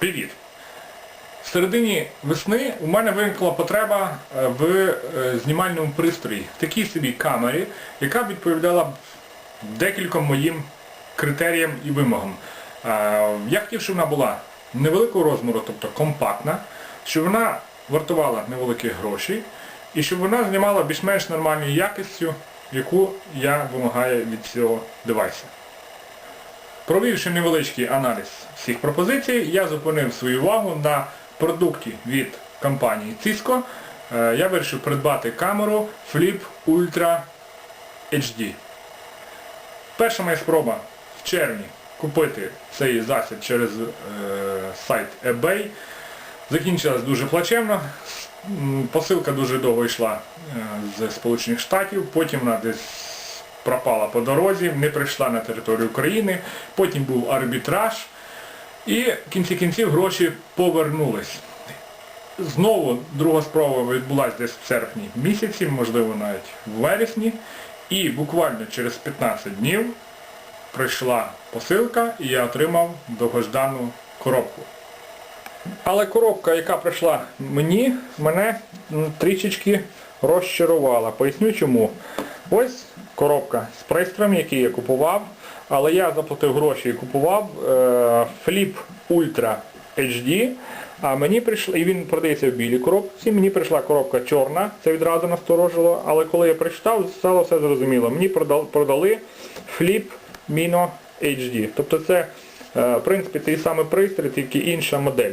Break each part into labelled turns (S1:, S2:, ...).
S1: Привіт! В середині весни у мене виникла потреба е, в е, знімальному пристрої, в такій собі камері, яка б відповідала декільком моїм критеріям і вимогам. Е, Я хотів, щоб вона була невеликого розміру, тобто компактна, щоб вона вартувала невеликі гроші, і щоб вона знімала більш-менш нормальною якістю, яку я вимагаю від цього девайса. Провівши невеличкий аналіз всіх пропозицій, я зупинив свою увагу на продукті від компанії Cisco. Е, Я вирішив придбати камеру Flip Ultra HD. Перша моя спроба в червні купити цей засіб через е, сайт eBay закінчилась дуже плачевно. Посилка дуже довго йшла е, з Сполучених Штатів, потім вона десь пропала по дорозі, не прийшла на територію України, потім був арбітраж і в кінці кінців гроші повернулись. Знову друга спроба відбулася десь в серпні місяці, можливо навіть в вересні. І буквально через 15 днів прийшла посилка і я отримав довгождану коробку. Але коробка, яка прийшла мені, мене трішечки розчарувала. Поясню чому. Ось коробка з пристроєм, який я купував, але я заплатив гроші і купував е, Flip Ultra HD, а мені прийшло, і він продається в білій коробці, мені прийшла коробка чорна, це відразу насторожило, але коли я прочитав, стало все зрозуміло. Мені продали, продали Flip Mino HD. Тобто це, е, в принципі, той самий пристрій, тільки інша модель.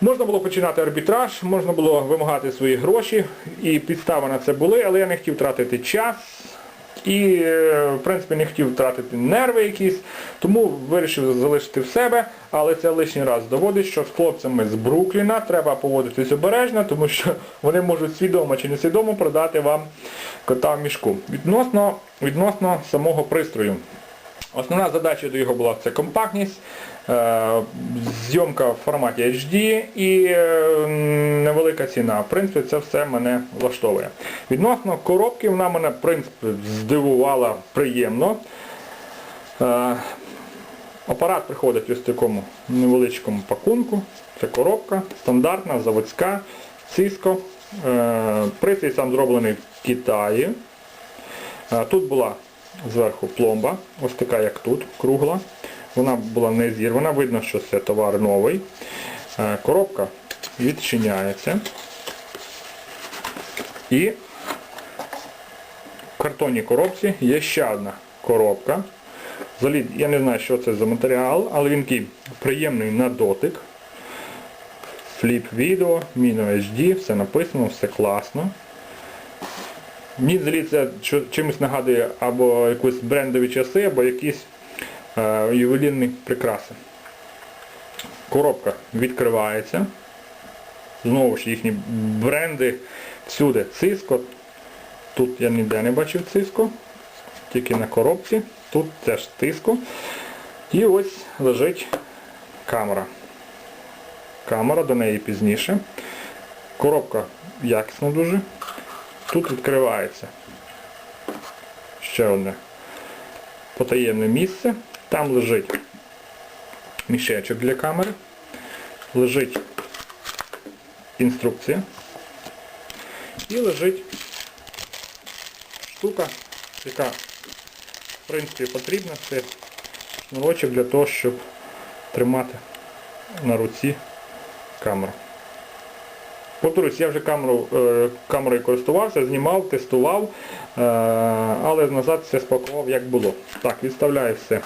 S1: Можна було починати арбітраж, можна було вимагати свої гроші, і підстави на це були, але я не хотів тратити час і, е, в принципі, не хотів втратити нерви якісь, тому вирішив залишити в себе, але це лишній раз доводить, що з хлопцями з Брукліна треба поводитись обережно, тому що вони можуть свідомо чи несвідомо продати вам кота в мішку. Відносно, відносно самого пристрою. Основна задача до його була це компактність, е, зйомка в форматі HD і е, невелика ціна. В принципі, це все мене влаштовує. Відносно коробки, вона мене в принципі, здивувала приємно. Е, Апарат приходить ось в такому невеличкому пакунку. Це коробка, стандартна, заводська, Cisco. Пристрій сам зроблений в Китаї. Тут була зверху пломба, ось така як тут, кругла. Вона була не зірвана, видно, що це товар новий. Е, Коробка відчиняється. І в картонній коробці є ще одна коробка. Взагалі, я не знаю, що це за матеріал, але він такий приємний на дотик. Flip відео, Mino HD, все написано, все класно. Мені чо- чимось нагадує або якісь брендові часи, або якісь е, ювелірні прикраси. Коробка відкривається. Знову ж їхні бренди всюди Cisco. Тут я ніде не бачив Cisco, тільки на коробці. Тут теж Cisco. І ось лежить камера. Камера до неї пізніше. Коробка якісна дуже. Тут відкривається ще одне потаємне місце. Там лежить мішечок для камери. Лежить інструкція. І лежить штука, яка в принципі потрібна. Це шнурочок для того, щоб тримати на руці камеру. Повторюсь, я вже камеру, е, камерою користувався, знімав, тестував, е, але назад все спакував як було. Так, відставляю все.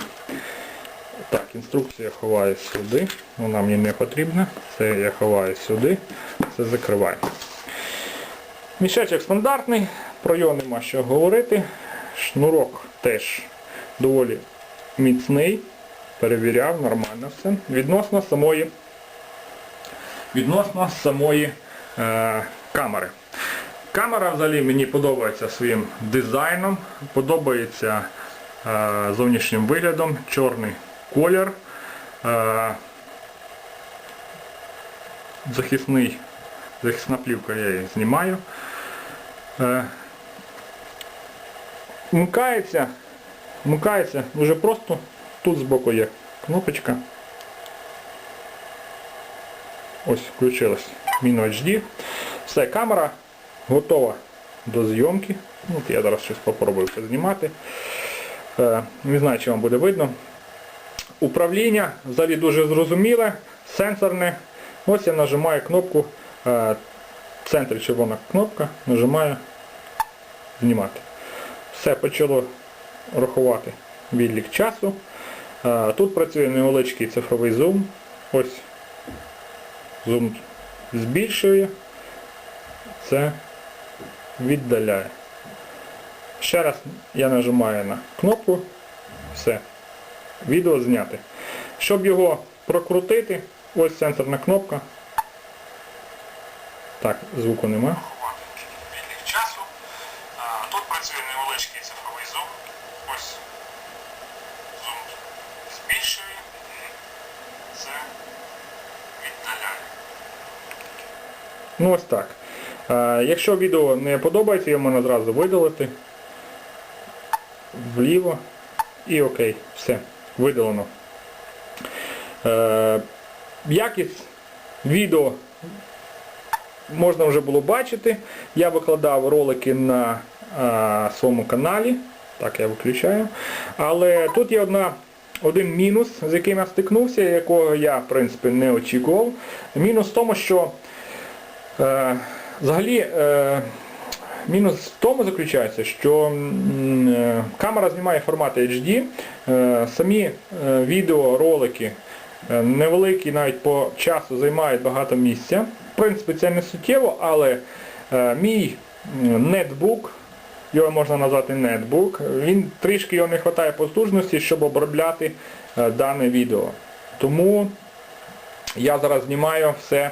S1: Так, інструкція ховаю сюди, вона мені не потрібна. Це я ховаю сюди, це закриваю. Мішечок стандартний, про його нема що говорити. Шнурок теж доволі міцний, перевіряв, нормально все. Відносно самої відносно самої камери. Камера взагалі мені подобається своїм дизайном, подобається е, зовнішнім виглядом, чорний колір, е, захисний, захисна плівка я її знімаю. Е, вмикається, вмикається дуже просто, тут збоку є кнопочка. Ось включилась Mino HD. Все, камера готова до зйомки. От я зараз щось попробую це знімати. Е, Не знаю, чи вам буде видно. Управління взагалі дуже зрозуміле, сенсорне. Ось я нажимаю кнопку, е, в центрі червона кнопка, нажимаю знімати. Все почало рахувати відлік часу. Е, Тут працює невеличкий цифровий зум. Ось зум збільшує, це віддаляє. Ще раз я нажимаю на кнопку, все, відео зняти. Щоб його прокрутити, ось сенсорна кнопка. Так, звуку нема. Часу. Тут працює невеличкий цифровий зум. Ось зум збільшує, це віддаляє. Ну ось так. Е, Якщо відео не подобається, його можна одразу видалити вліво і окей, все, видалено. Е, Якість відео можна вже було бачити. Я викладав ролики на а, своєму каналі. Так, я виключаю. Але тут є одна, один мінус, з яким я стикнувся, якого я в принципі не очікував. Мінус в тому, що е, взагалі е, мінус в тому заключається, що е, камера знімає формат HD, е, самі е, відеоролики е, невеликі навіть по часу займають багато місця. В принципі, це не суттєво, але е, мій нетбук, його можна назвати нетбук, він трішки його не вистачає потужності, щоб обробляти е, дане відео. Тому я зараз знімаю все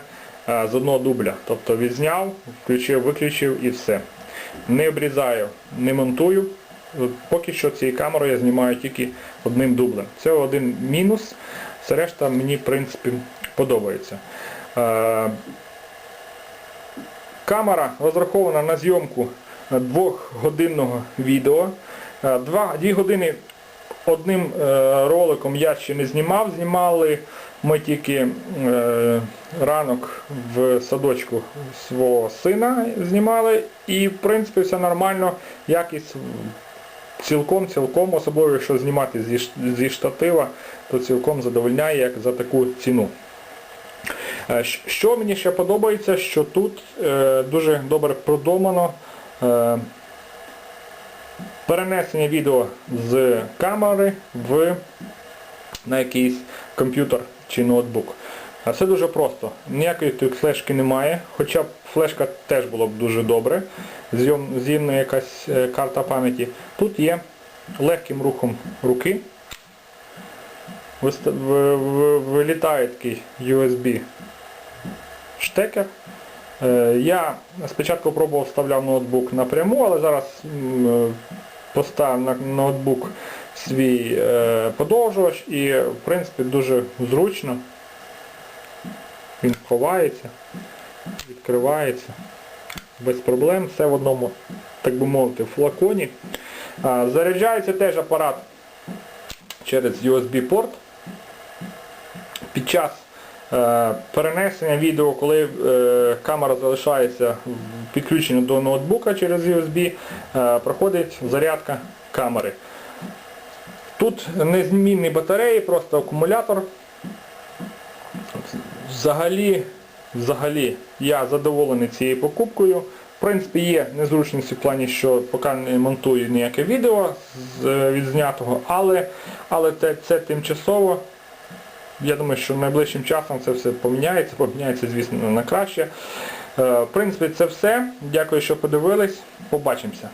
S1: е, з одного дубля. Тобто відзняв, включив, виключив і все. Не обрізаю, не монтую. Поки що цією камерою я знімаю тільки одним дублем. Це один мінус. Все решта мені в принципі подобається. Е, Камера розрахована на зйомку двохгодинного відео. Е, Два, дві години одним е, роликом я ще не знімав. Знімали ми тільки е, ранок в садочку свого сина знімали. І в принципі все нормально. Якість цілком, цілком, особливо якщо знімати зі, штатива, то цілком задовольняє як за таку ціну. Що мені ще подобається, що тут дуже добре продумано перенесення відео з камери в на якийсь комп'ютер чи ноутбук. А Все дуже просто. Ніякої тут флешки немає, хоча б флешка теж було б дуже добре. З'ємна якась е, карта пам'яті. Тут є легким рухом руки. Вилітає такий USB штекер. Е, Я спочатку пробував вставляв ноутбук напряму, але зараз е, поставив на ноутбук свій е, подовжувач і в принципі дуже зручно. Він ховається, відкривається без проблем, все в одному, так би мовити, флаконі. Заряджається теж апарат через USB-порт. Під час перенесення відео, коли е, камера залишається підключена до ноутбука через USB, е, проходить зарядка камери. Тут незмінні батареї, просто акумулятор. Взагалі, взагалі я задоволений цією покупкою. В принципі, є незручності в плані, що поки не монтую ніяке відео е, відзнятого, але, але це, це тимчасово. Я думаю, що найближчим часом це все поміняється, поміняється, звісно, на краще. Е, В принципі, це все. Дякую, що подивились. Побачимося.